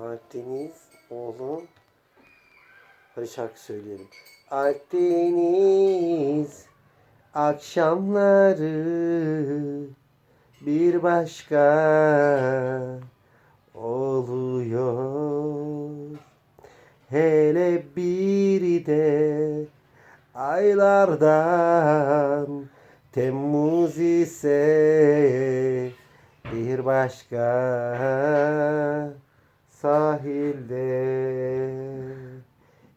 Akdeniz oğlum. Hadi şarkı söyleyelim. Akdeniz akşamları bir başka oluyor. Hele bir de aylardan Temmuz ise bir başka sahilde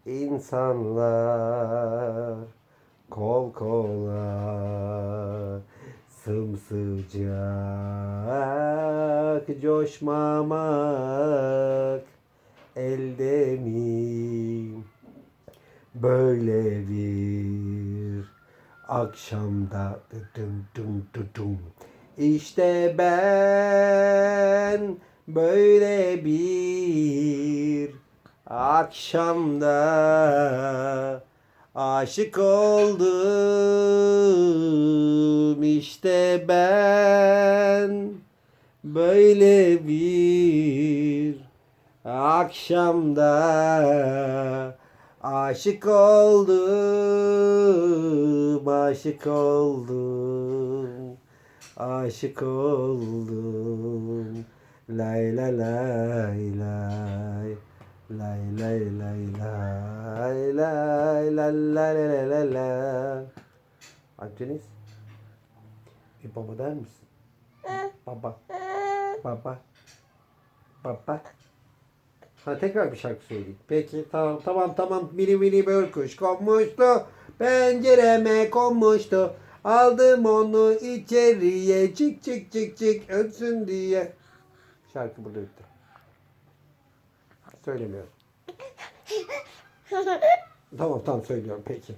insanlar kol kola sımsıcak coşmamak elde mi? Böyle bir akşamda dum dum dum dum işte ben böyle bir akşamda aşık oldum işte ben. Böyle bir akşamda aşık oldum aşık oldum aşık oldum lay lay lay lay lay lay lay lay lay lay lay lay lay lay Akdeniz bir baba der misin? Baba baba baba Ha tekrar bir şarkı söyleyeyim. Peki tamam tamam tamam mini mini bir kuş konmuştu. Pencereme konmuştu. Aldım onu içeriye çık çık çık çık ötsün diye. Şarkı burada bitti. Söylemiyorum. Tamam tamam söylüyorum peki.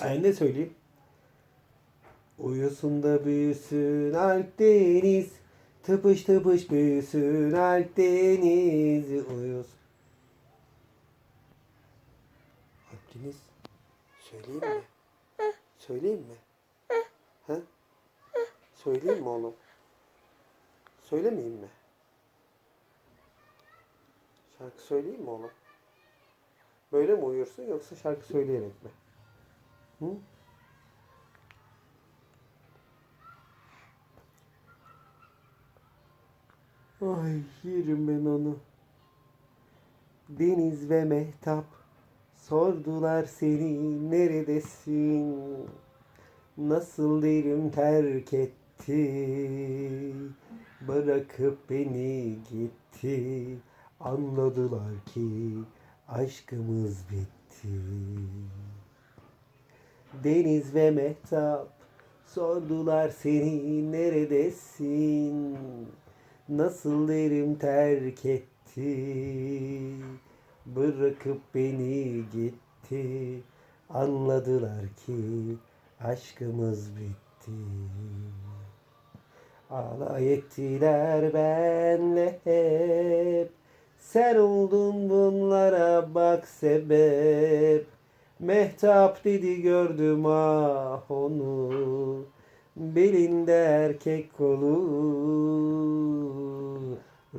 Ay, ne söyleyeyim? Uyusun da büyüsün Akdeniz. Tıpış tıpış büyüsün Akdeniz. Uyusun. Akdeniz. Söyleyeyim mi? Söyleyeyim mi? Ha? Söyleyeyim mi oğlum? Söylemeyeyim mi? Şarkı söyleyeyim mi oğlum? Böyle mi uyursun yoksa şarkı söyleyerek mi? Hı? Ay yerim ben onu. Deniz ve Mehtap sordular seni neredesin? Nasıl derim terk etti Bırakıp beni gitti Anladılar ki aşkımız bitti. Deniz ve Mehtap sordular seni neredesin? Nasıl derim terk etti? Bırakıp beni gitti. Anladılar ki aşkımız bitti. Alay ettiler benle hep Sen oldun bunlara bak sebep. Mehtap dedi gördüm ah onu. Belinde erkek kolu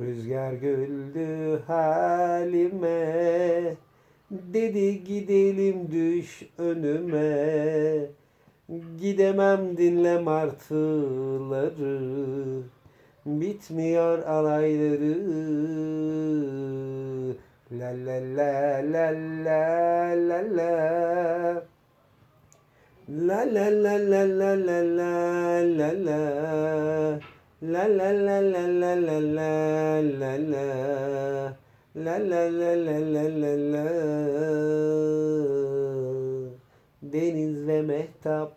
Rüzgar güldü halime. Dedi gidelim düş önüme. Gidemem dinle martıları Bitmiyor alayları La la la la la la la La la la la la la la la la La la la la la la la la la La la la la la la la Deniz ve Mehtap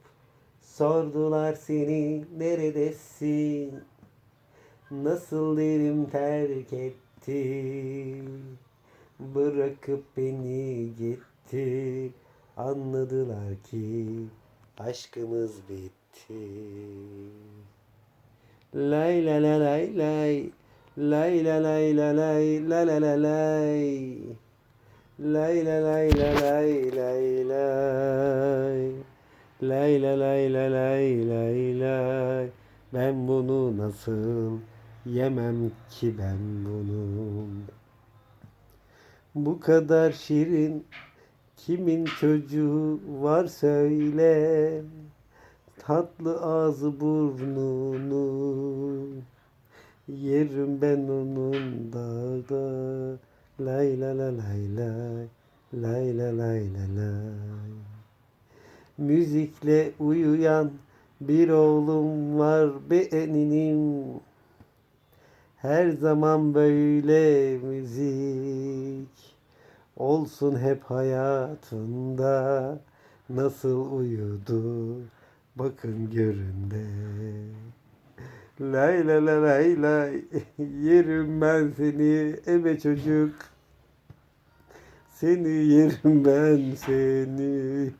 sordular seni neredesin? Nasıl derim terk etti? Bırakıp beni gitti. Anladılar ki aşkımız bitti. Lay la la lay lay. Lay la lay la lay la la la lay. Lay la lay la lay lay lay. Lay la lay la lay lay lay. Ben bunu nasıl yemem ki ben bunu. Bu kadar şirin kimin çocuğu var söyle. Tatlı ağzı burnunu Yerim ben onun dağda Lay la la lay lay Lay la lay la lay Müzikle uyuyan bir oğlum var beğeninim Her zaman böyle müzik Olsun hep hayatında. Nasıl uyudu? Bakın görün de. Lay la la lay lay. Yerim ben seni ebe çocuk. Seni yerim ben seni.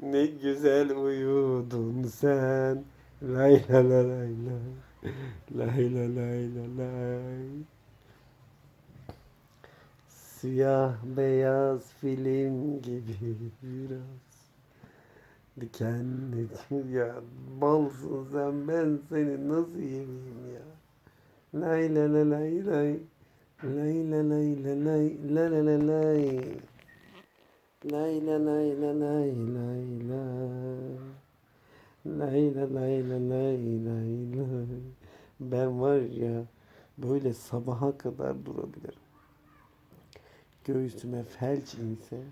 Ne güzel uyudun sen. Lay la la lay lay Lay la lay la lay Siyah beyaz film gibi biraz Dikenli ya balsın sen ben seni nasıl yemeyeyim ya? Lay la la lay lay Lay la lay la lay la la la lay Lay la lay la lay lay lay Lay la lay la lay lay lay Ben var ya böyle sabaha kadar durabilirim. Göğsüme felç inse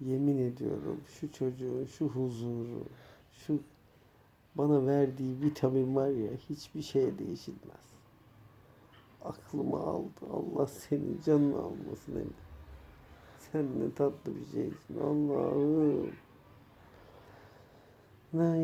yemin ediyorum şu çocuğun şu huzuru, şu bana verdiği vitamin var ya hiçbir şeye değişilmez. Aklımı aldı. Allah senin canını almasın Emre. Sen ne tatlı bir şeysin Allah'ım. Nay nay nay nay nay. Nay